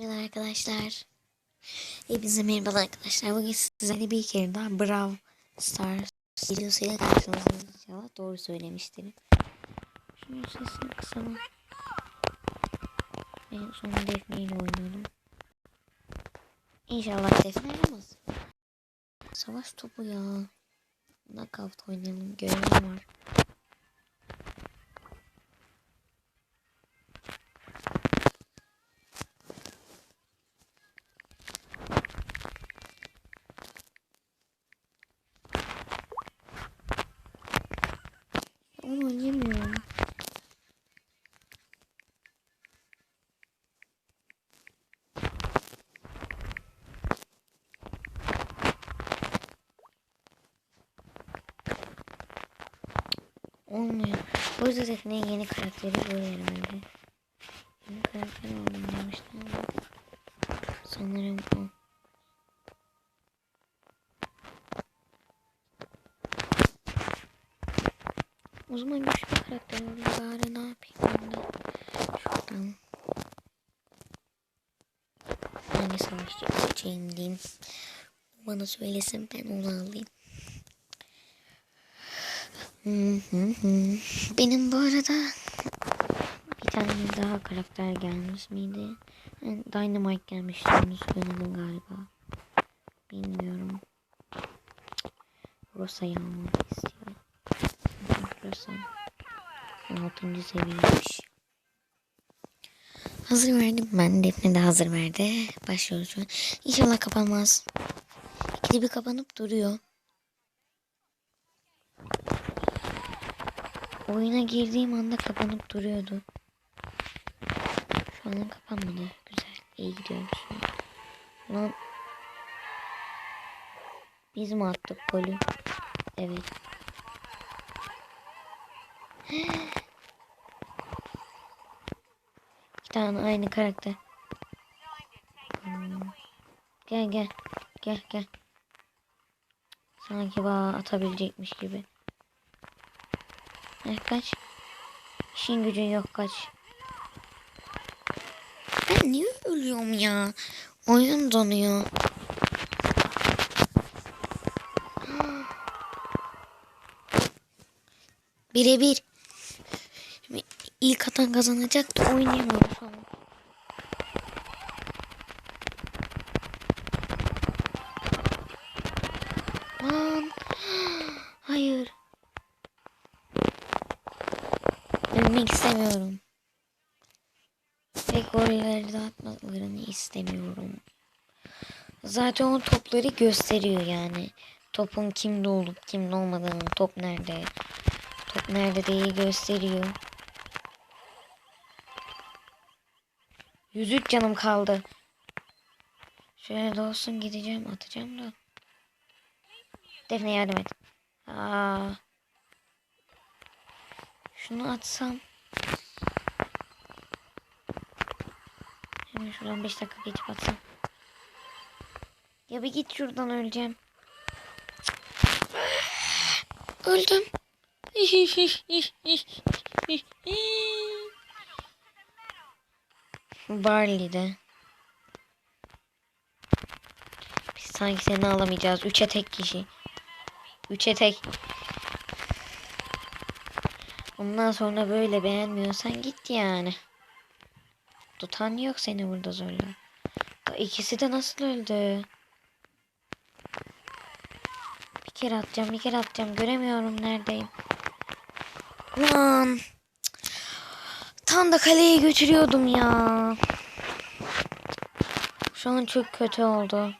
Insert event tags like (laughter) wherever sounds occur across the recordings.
Merhaba arkadaşlar. Hepinize merhaba arkadaşlar. Bugün sizlerle bir kere daha Brawl Stars videosuyla karşınızdayız inşallah. Doğru söylemiştim. Şunun sesini kısalım. En son Defne ile oynuyordum. İnşallah Defne aramaz. Savaş topu ya. Knockout oynayalım. Görevim var. Onu oynayamıyorum. Olmuyor. Bu yüzden Defne'nin yeni karakteri bu herhalde. Yeni karakter demiştim ama. Sanırım o. O zaman güçlü karakter olayım bari ne yapayım ben de. Şuradan. Hangi savaşçı seçeyim diyeyim. O Bana söylesin ben onu alayım. Benim bu arada bir tane daha karakter gelmiş miydi? Ha, Dynamite gelmişti onu söyledim galiba. Bilmiyorum. Rosa'yı almak istiyorum. Rosa. 16. seviyeymiş. Hazır verdim ben. Defne de hazır verdi. Başlıyoruz şu an. İnşallah kapanmaz. İkili bir kapanıp duruyor. Oyuna girdiğim anda kapanıp duruyordu. Şu an kapanmadı. Güzel. İyi gidiyoruz şu an. Lan. Biz mi attık golü? Evet. İki tane aynı karakter. Hmm. Gel gel. Gel gel. Sanki bana atabilecekmiş gibi. Eh, kaç. İşin gücün yok kaç. Ben niye ölüyorum ya? Oyun donuyor. Birebir. Şimdi ilk atan kazanacak da. Lan. (gasps) Hayır. Ölmek istemiyorum. Ve golleri dağıtmalarını istemiyorum. Zaten o topları gösteriyor yani. Topun kimde olup kimde olmadığını, top nerede, top nerede diye gösteriyor. 103 canım kaldı. Şöyle de olsun gideceğim atacağım da. Defne yardım et. Aa. Şunu atsam. Hemen şuradan 5 dakika geçip atsam. Ya bir git şuradan öleceğim. Öldüm. Barley de. Biz sanki seni alamayacağız. Üçe tek kişi. Üçe tek. Ondan sonra böyle beğenmiyorsan git yani. Tutan yok seni burada zorla. İkisi de nasıl öldü? Bir kere atacağım, bir kere atacağım. Göremiyorum neredeyim. Lan. Tam da kaleye götürüyordum ya. Şu an çok kötü oldu.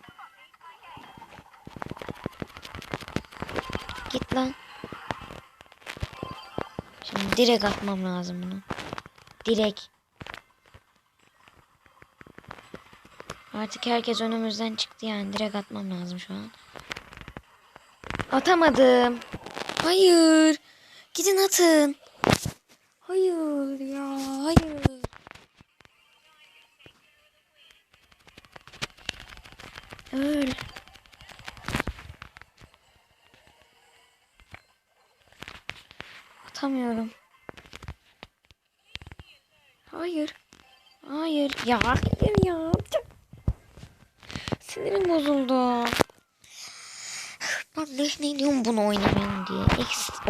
Git lan. Şimdi direkt atmam lazım bunu. Direkt. Artık herkes önümüzden çıktı yani. Direkt atmam lazım şu an. Atamadım. Hayır. Gidin atın. Hayır ya. Hayır. Öl. Atamıyorum. Hayır. Hayır. Ya hayır ya. Sinirim bozuldu. Ben ne diyorum bunu oynamayın diye.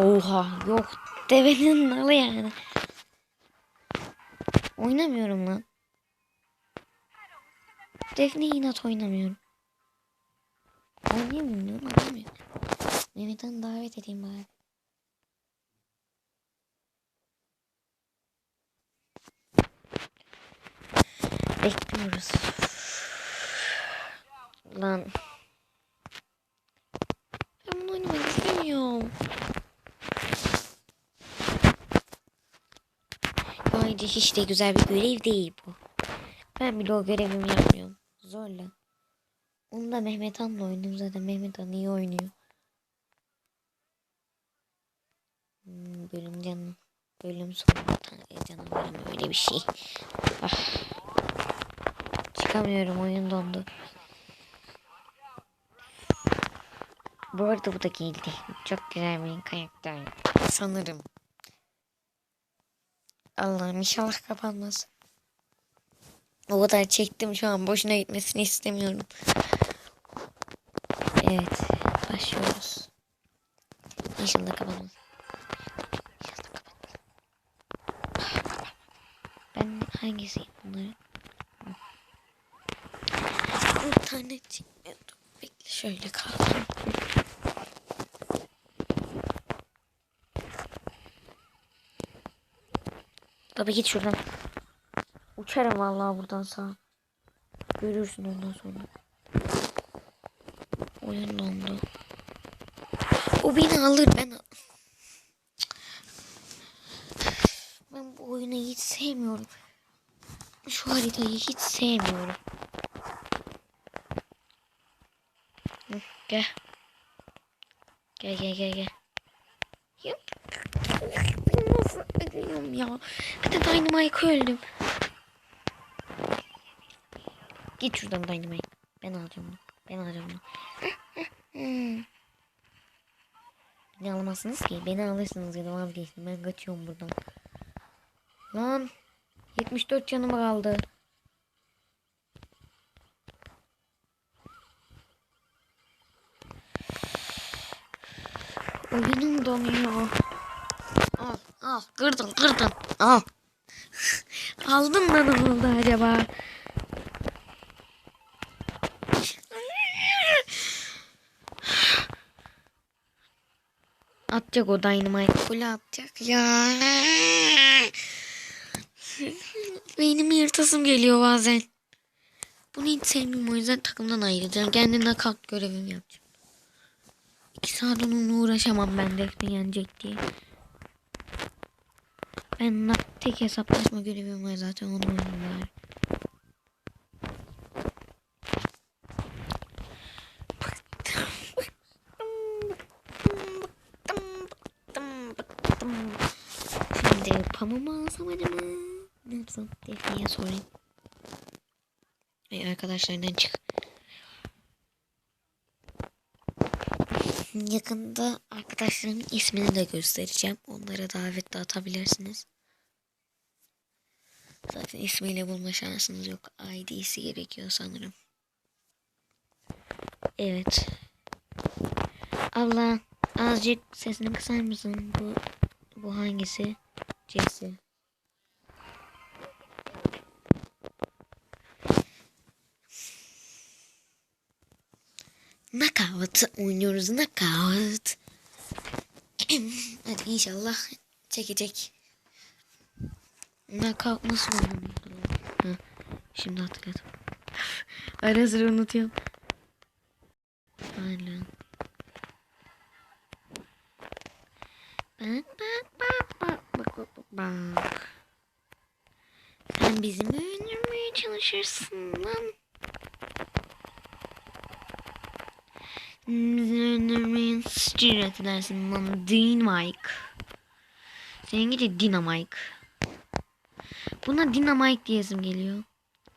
Oha yok. Devenin nalı yani. Oynamıyorum lan. Defne inat oynamıyorum. Oynayamıyorum oynamıyorum. Mehmet'e davet edeyim bari. Bekliyoruz. Lan. Ben bunu oynamak istemiyorum. Ayrıca hiç de güzel bir görev değil bu. Ben bile o görevimi yapmıyorum. Zorla. Onu da Mehmet Han'la oynuyorum zaten. Mehmet Han iyi oynuyor. Hmm, bölüm canım. Bölüm sonu Tanrı canavarım öyle bir şey. Ah. Çıkamıyorum oyun dondu. Bu arada bu da geldi. Çok güzel bir karakter. Sanırım. Allah'ım inşallah kapanmaz. O kadar çektim şu an boşuna gitmesini istemiyorum. Evet başlıyoruz. İnşallah kapanmaz. İnşallah kapanmaz. Ben hangisi bunları? İnternet çekmiyordu. Bekle şöyle kaldım. Tabii git şuradan. Uçarım vallahi buradan sağ. Görürsün ondan sonra. Oyun dondu. O beni alır ben Ben bu oyunu hiç sevmiyorum. Şu haritayı hiç sevmiyorum. Gel. Gel gel gel gel. Ya. Ölüyorum ya. Bir de Dynamite'ı öldüm. Git şuradan Dynamite. Ben alacağım onu. Ben alacağım onu. Beni alamazsınız ki. Beni alırsınız ya da vazgeçtim. Ben kaçıyorum buradan. Lan. 74 canım kaldı. Oyunum donuyor. Al kırdın kırdın al. Aldım mı ne oldu acaba? Atacak o dynamite. Kule atacak ya. Benim yırtasım geliyor bazen. Bunu hiç sevmiyorum o yüzden takımdan ayrılacağım. Kendi nakavt görevimi yapacağım. İki saat onunla uğraşamam ben Defne yenecek diye. Ben tek hesaplaşma görevim var zaten onu bari. Şimdi pamuğumu alsam acaba? Ne yapsam? Defne'ye sorayım. Ay arkadaşlarından çık. Yakında arkadaşlarımın ismini de göstereceğim. Onlara davet de atabilirsiniz. Zaten ismiyle bulma şansınız yok. ID'si gerekiyor sanırım. Evet. Allah azıcık sesini kısar mısın? Bu bu hangisi? Jesse. Knockout oynuyoruz knockout. (clears throat) Hadi inşallah çekecek. Knockout nasıl oynanıyordu? Ha, şimdi hatırladım. (laughs) Ara sıra unutuyorum. Aynen. Bak bak bak bak bak bak bak. Sen bizi mi öldürmeye çalışırsın lan? Cüret edersin lan Dynamite. Senin gidi Dynamite. Buna Dynamite diyesim geliyor.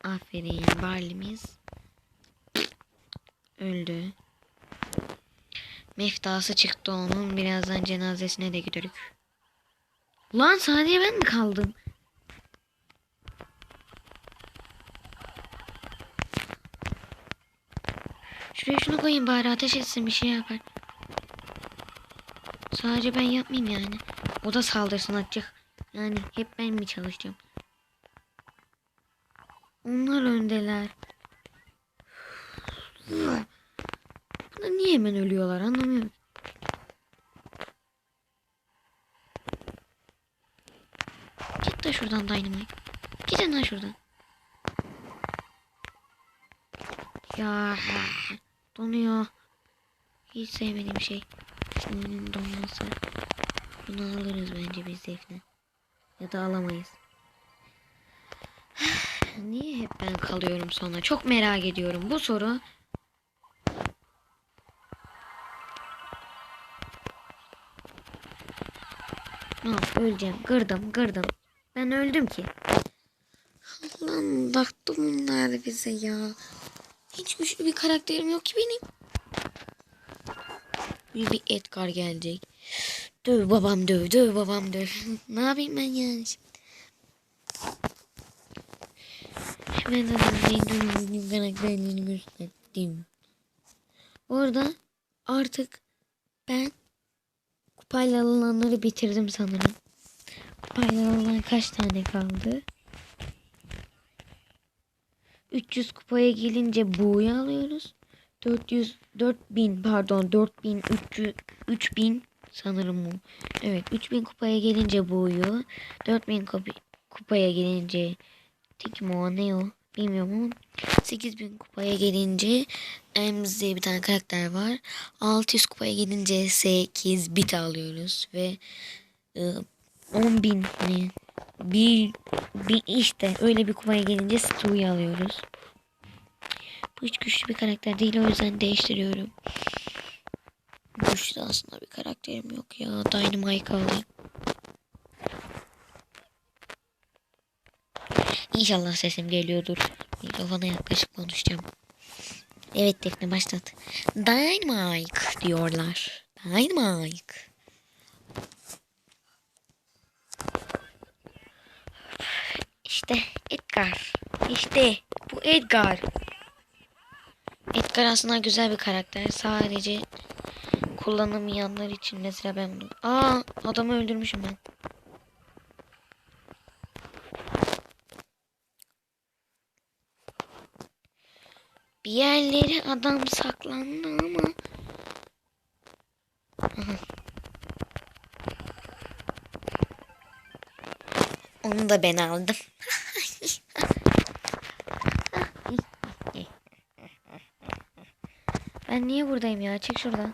Aferin Barley'miz. Öldü. Meftası çıktı onun. Birazdan cenazesine de gidiyoruz. Lan sadece ben mi kaldım? Şuraya şunu koyayım bari ateş etsin bir şey yapar. Sadece ben yapmayayım yani. O da saldırsın atacak. Yani hep ben mi çalışacağım? Onlar öndeler. Bunlar niye hemen ölüyorlar anlamıyorum. Git de şuradan Dynamite. Gidin lan şuradan. Ya donuyor. Hiç sevmediğim şey. Oyunun donması. Bunu alırız bence biz Defne. Ya da alamayız. (sighs) Niye hep ben kalıyorum sonra? Çok merak ediyorum. Bu soru yap, öleceğim. Kırdım, kırdım. Ben öldüm ki. Lan baktı bunlar bize ya. Hiç güçlü bir karakterim yok ki benim. Bir, bir Edgar gelecek. Döv babam döv, döv babam döv. (laughs) ne yapayım ben yani şimdi? Ben de karakterlerini gösterdim. Orada artık ben kupayla alınanları bitirdim sanırım. Kupayla alınan kaç tane kaldı? 300 kupaya gelince buğyu alıyoruz. 400 4000 pardon 4300 3000 sanırım bu. Evet 3000 kupaya gelince buğyu 4000 kup- kupaya gelince Tikmo ne o bilmiyorum ama 8000 kupaya gelince Ems diye bir tane karakter var. 600 kupaya gelince 8 bit alıyoruz ve e, 10.000 mi? Bir, bir işte öyle bir kupaya gelince Stu'yu alıyoruz. Bu hiç güçlü bir karakter değil o yüzden değiştiriyorum. Güçlü aslında bir karakterim yok ya. Dynamite alayım. İnşallah sesim geliyordur. Mikrofona yaklaşık konuşacağım. Evet Defne başlat. Dynamite diyorlar. Dynamite. İşte Edgar. İşte bu Edgar. Edgar aslında güzel bir karakter. Sadece kullanamayanlar için mesela ben bunu... Aa adamı öldürmüşüm ben. Bir yerleri adam saklandı ama... Onu da ben aldım. Ben niye buradayım ya? Çık şuradan.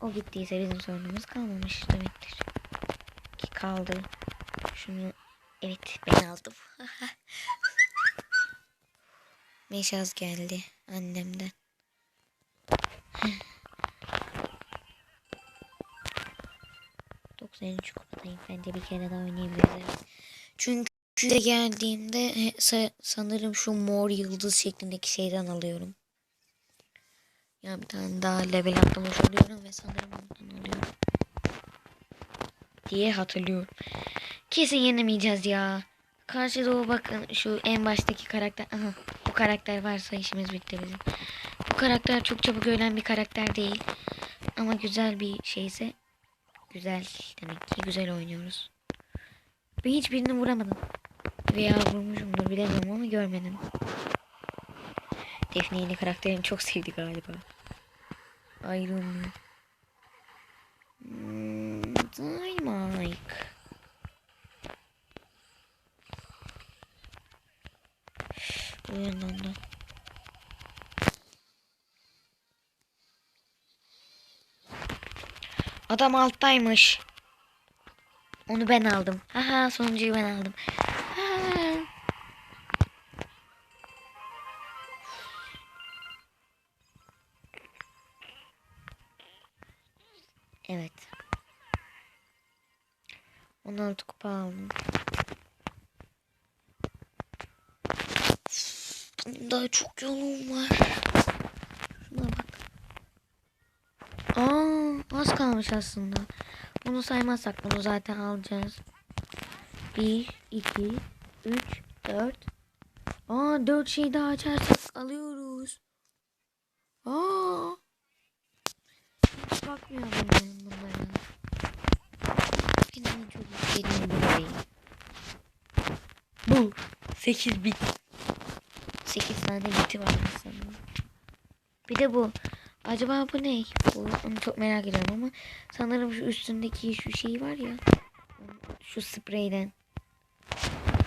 O gittiyse bizim sorunumuz kalmamış demektir. Ki kaldı. Şunu evet ben aldım. (laughs) Meşaz geldi annemden. üç kupadayım. Bence bir kere daha oynayabiliriz. Çünkü de geldiğimde e, sa- sanırım şu mor yıldız şeklindeki şeyden alıyorum. Ya bir tane daha level atlamış oluyorum ve sanırım ondan alıyorum. Diye hatırlıyorum. Kesin yenemeyeceğiz ya. Karşıda o bakın şu en baştaki karakter. Aha bu karakter varsa işimiz bitti bizim. Bu karakter çok çabuk ölen bir karakter değil. Ama güzel bir şeyse güzel demek ki güzel oynuyoruz. Ben hiçbirini vuramadım. Veya vurmuşumdur bilemiyorum ama görmedim. Defne yeni karakterini çok sevdi galiba. Hmm, Dynamite. Bu yandan da. Adam alttaymış. Onu ben aldım. Haha sonuncuyu ben aldım. 4 kupa. Daha çok yolum var. Şuna bak. Aa, az kalmış aslında. Bunu saymazsak bunu zaten alacağız. 1, 2, 3, 4. Aa 4 şey daha açarsak alıyoruz. Aa. Hiç bakmıyorum ben bunlara. Yine çok iyi. 20 bin. Bu 8 bit. 8 tane biti var aslında. Bir de bu. Acaba bu ne? Bu, onu çok merak ediyorum ama sanırım şu üstündeki şu şey var ya. Şu spreyden.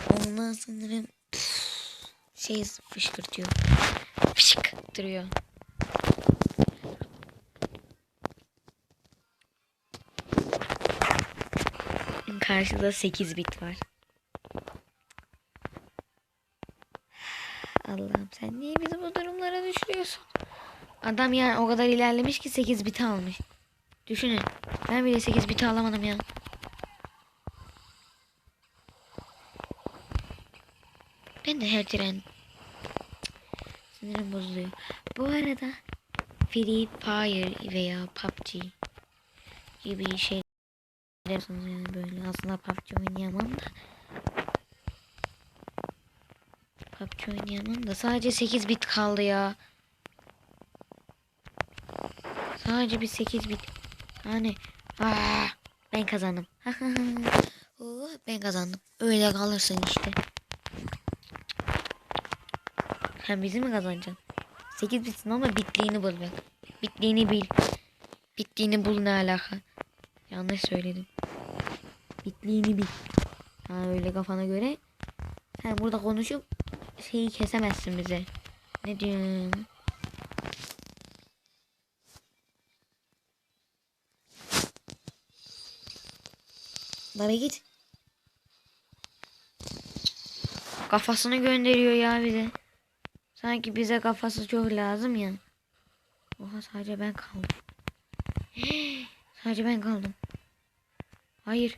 Ondan sanırım püf, şey fışkırtıyor. Fışkırtıyor. Karşıda 8 bit var. Allah'ım sen niye bizi bu durumlara düşürüyorsun? Adam yani o kadar ilerlemiş ki 8 bit almış. Düşünün. Ben bile 8 bit alamadım ya. Ben de her tren sinirim bozuluyor. Bu arada Free Fire veya PUBG gibi şeyler yapıyorsunuz yani böyle. Aslında PUBG oynayamam da. PUBG oynayamam da sadece 8 bit kaldı ya. Sadece bir 8 bit. Hani aa, ben kazandım. (laughs) Oo, ben kazandım. Öyle kalırsın işte. Sen bizi mi kazanacaksın? 8 bitsin ama bitliğini bul bak. Bitliğini bil. Bittiğini bul ne alaka? Yanlış söyledim. Bitliğini bil. Ha öyle kafana göre. Sen burada konuşup şeyi kesemezsin bize. Ne diyorsun? Bana git. Kafasını gönderiyor ya bize. Sanki bize kafası çok lazım ya. Oha sadece ben kaldım. (gasps) sadece ben kaldım. Hayır.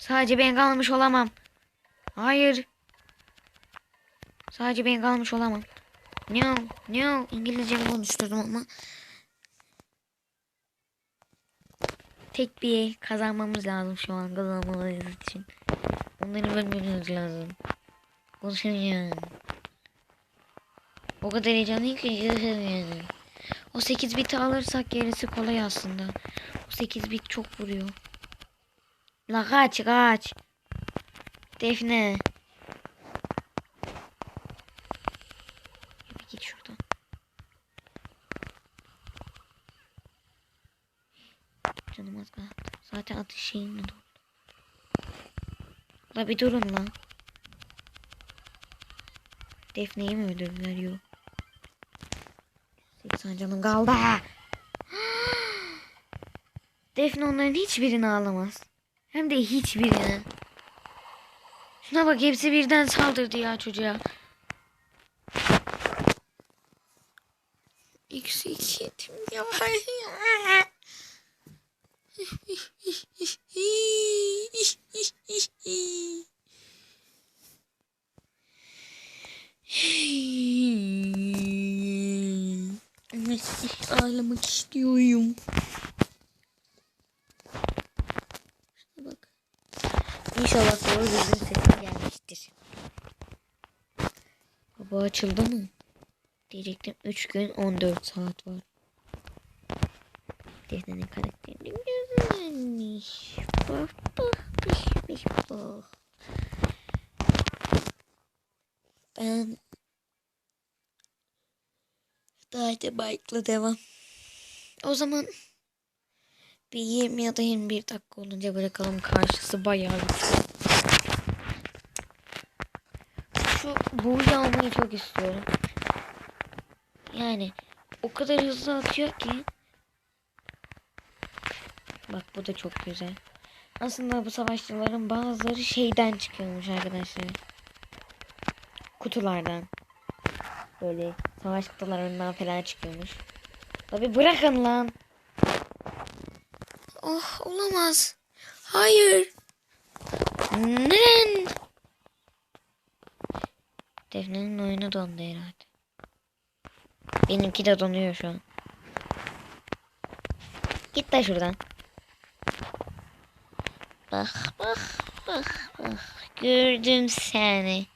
Sadece ben kalmış olamam. Hayır. Sadece ben kalmış olamam. No, no. İngilizce konuşturdum ama. Tek bir el kazanmamız lazım şu an kazanmamız için. Onları bölmemiz lazım. Konuşamıyorum. O kadar heyecanlıyım ki konuşamıyorum. O 8 biti alırsak gerisi kolay aslında. O 8 bit çok vuruyor. La kaç kaç. Defne. Bir git şuradan. Canım az kaldı. Zaten atış şeyimle doldu. La bir durun lan. Defne'yi mi öldürdüler yok. 80 canım kaldı. (gasps) Defne onların hiçbirini alamaz. Hem de hiçbirini. Şuna bak hepsi birden saldırdı ya çocuğa. Eksi iki yetim ya. (laughs) Ağlamak istiyorum. Şuna bak. İnşallah doğru düzgün sesim gelmiştir. Baba açıldı mı? Diyecektim 3 gün 14 saat var. Defne'nin karakterini güzelmiş. Bak bak pişmiş bak. Ben daha da bike'la devam. O zaman bir 20 ya da 21 dakika olunca bırakalım karşısı bayağı güçlü. Şu buğuyu almayı çok istiyorum. Yani o kadar hızlı atıyor ki. Bak bu da çok güzel. Aslında bu savaşçıların bazıları şeyden çıkıyormuş arkadaşlar. Kutulardan. Böyle savaş kutularından falan çıkıyormuş. Tabi bırakın lan. Oh olamaz. Hayır. Neden? Defne'nin oyunu dondu herhalde. Benimki de donuyor şu an. Git de şuradan. Bak bak bak bak. Gördüm seni.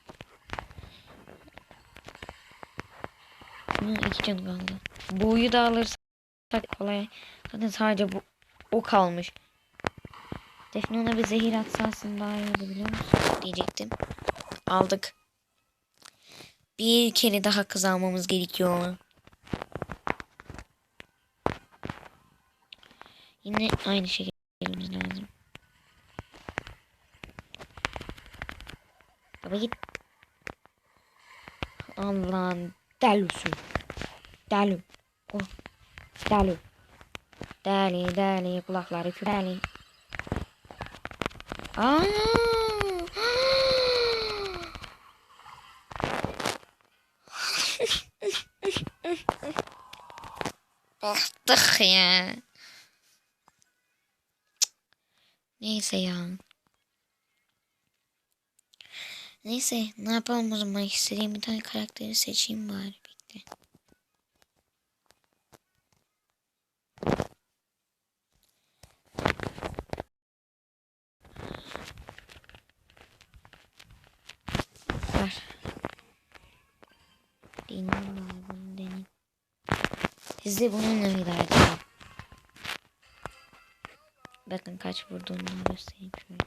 Defne'nin iki canı kaldı. Bu'yu da alırsak kolay. Zaten sadece bu o kalmış. Defne ona bir zehir atsa aslında daha iyi olur biliyor musun? Diyecektim. Aldık. Bir kere daha kız almamız gerekiyor. Yine aynı şey gelmemiz lazım. Baba git. Allah'ın delüsü. Deli. Oh. Deli. Deli deli kulakları küreli. Aa! Baktık ya. Neyse ya. Neyse ne yapalım o zaman istediğim bir tane karakteri seçeyim bari bekle. Var. Deneyim. Size bununla idare edeceğim. Bakın kaç vurduğunu göstereyim şöyle.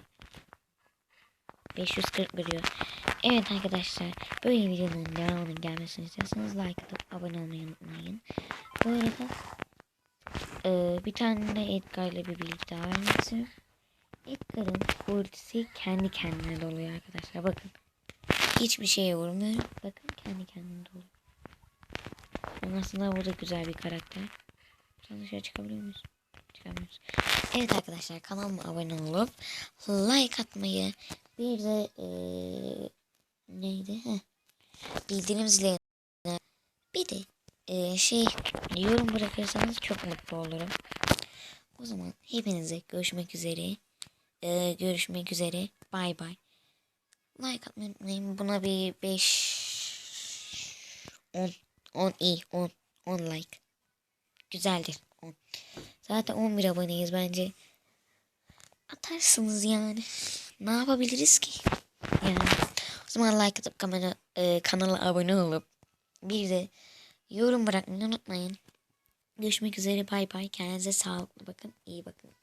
540 vuruyor. Evet arkadaşlar böyle videonun devamının gelmesini istiyorsanız like atıp abone olmayı unutmayın. Bu arada e, bir tane de Edgar ile bir bilgi daha istiyorum. Edgar'ın ultisi kendi kendine doluyor arkadaşlar. Bakın. Hiçbir şeye vurmuyor. Bakın kendi kendine aslında bu da güzel bir karakter. Sen dışarı çıkabiliyor muyuz? Çıkamıyoruz. Evet arkadaşlar kanalıma abone olup like atmayı bir de eee, neydi? Heh. Bildirim zilini bir de eee, şey yorum bırakırsanız çok mutlu olurum. O zaman hepinize görüşmek üzere. Eee, görüşmek üzere. Bay bay. Like atmayı unutmayın. Buna bir 5 10 10 iyi 10 10 like. Güzeldir 10. Zaten 11 aboneyiz bence. Atarsınız yani. Ne yapabiliriz ki? Yani. O zaman like atıp kamera, e, kanala abone olup bir de yorum bırakmayı unutmayın. Görüşmek üzere bay bay. Kendinize sağlıklı bakın. iyi bakın.